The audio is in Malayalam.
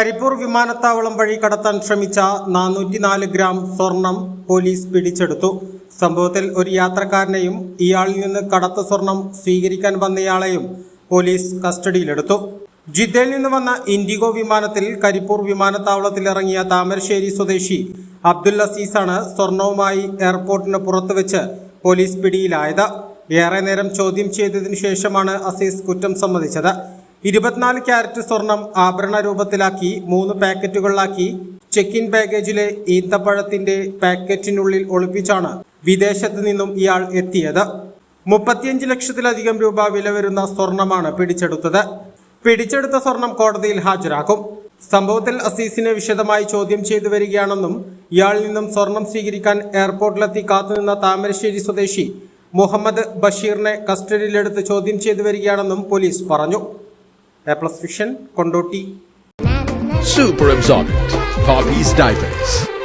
കരിപ്പൂർ വിമാനത്താവളം വഴി കടത്താൻ ശ്രമിച്ച നാനൂറ്റിനാല് ഗ്രാം സ്വർണം പോലീസ് പിടിച്ചെടുത്തു. സംഭവത്തിൽ ഒരു യാത്രക്കാരനെയും ഇയാളിൽ നിന്ന് കടത്ത സ്വർണം സ്വീകരിക്കാൻ വന്നയാളെയും പോലീസ് കസ്റ്റഡിയിലെടുത്തു. ജിദ്ദയിൽ നിന്ന് വന്ന ഇൻഡിഗോ വിമാനത്തിൽ കരിപ്പൂർ വിമാനത്താവളത്തിൽ ഇറങ്ങിയ താമരശ്ശേരി സ്വദേശി അബ്ദുൽ അസീസാണ് സ്വർണവുമായി എയർപോർട്ടിന് പുറത്തു വെച്ച് പോലീസ് പിടിയിലായത്. ഏറെ നേരം ചോദ്യം ചെയ്തതിനു ശേഷമാണ് അസീസ് കുറ്റം സമ്മതിച്ചത്. ഇരുപത്തിനാല് ക്യാരറ്റ് സ്വർണം ആഭരണ രൂപത്തിലാക്കി മൂന്ന് പാക്കറ്റുകളിലാക്കി ചെക്ക് ഇൻ പാക്കേജിലെ ഈന്തപ്പഴത്തിന്റെ പാക്കറ്റിനുള്ളിൽ ഒളിപ്പിച്ചാണ് വിദേശത്ത് നിന്നും ഇയാൾ എത്തിയത്. മുപ്പത്തിയഞ്ച് ലക്ഷത്തിലധികം രൂപ വില വരുന്ന സ്വർണമാണ് പിടിച്ചെടുത്തത്. പിടിച്ചെടുത്ത സ്വർണം കോടതിയിൽ ഹാജരാക്കും. സംഭവത്തിൽ അസീസിനെ വിശദമായി ചോദ്യം ചെയ്തു വരികയാണെന്നും ഇയാളിൽ നിന്നും സ്വർണം സ്വീകരിക്കാൻ എയർപോർട്ടിലെത്തി കാത്തുനിന്ന താമരശ്ശേരി സ്വദേശി മുഹമ്മദ് ബഷീറിനെ കസ്റ്റഡിയിലെടുത്ത് ചോദ്യം ചെയ്തു വരികയാണെന്നും പോലീസ് പറഞ്ഞു. Laplace condo t Super absorbent. Copies diapers.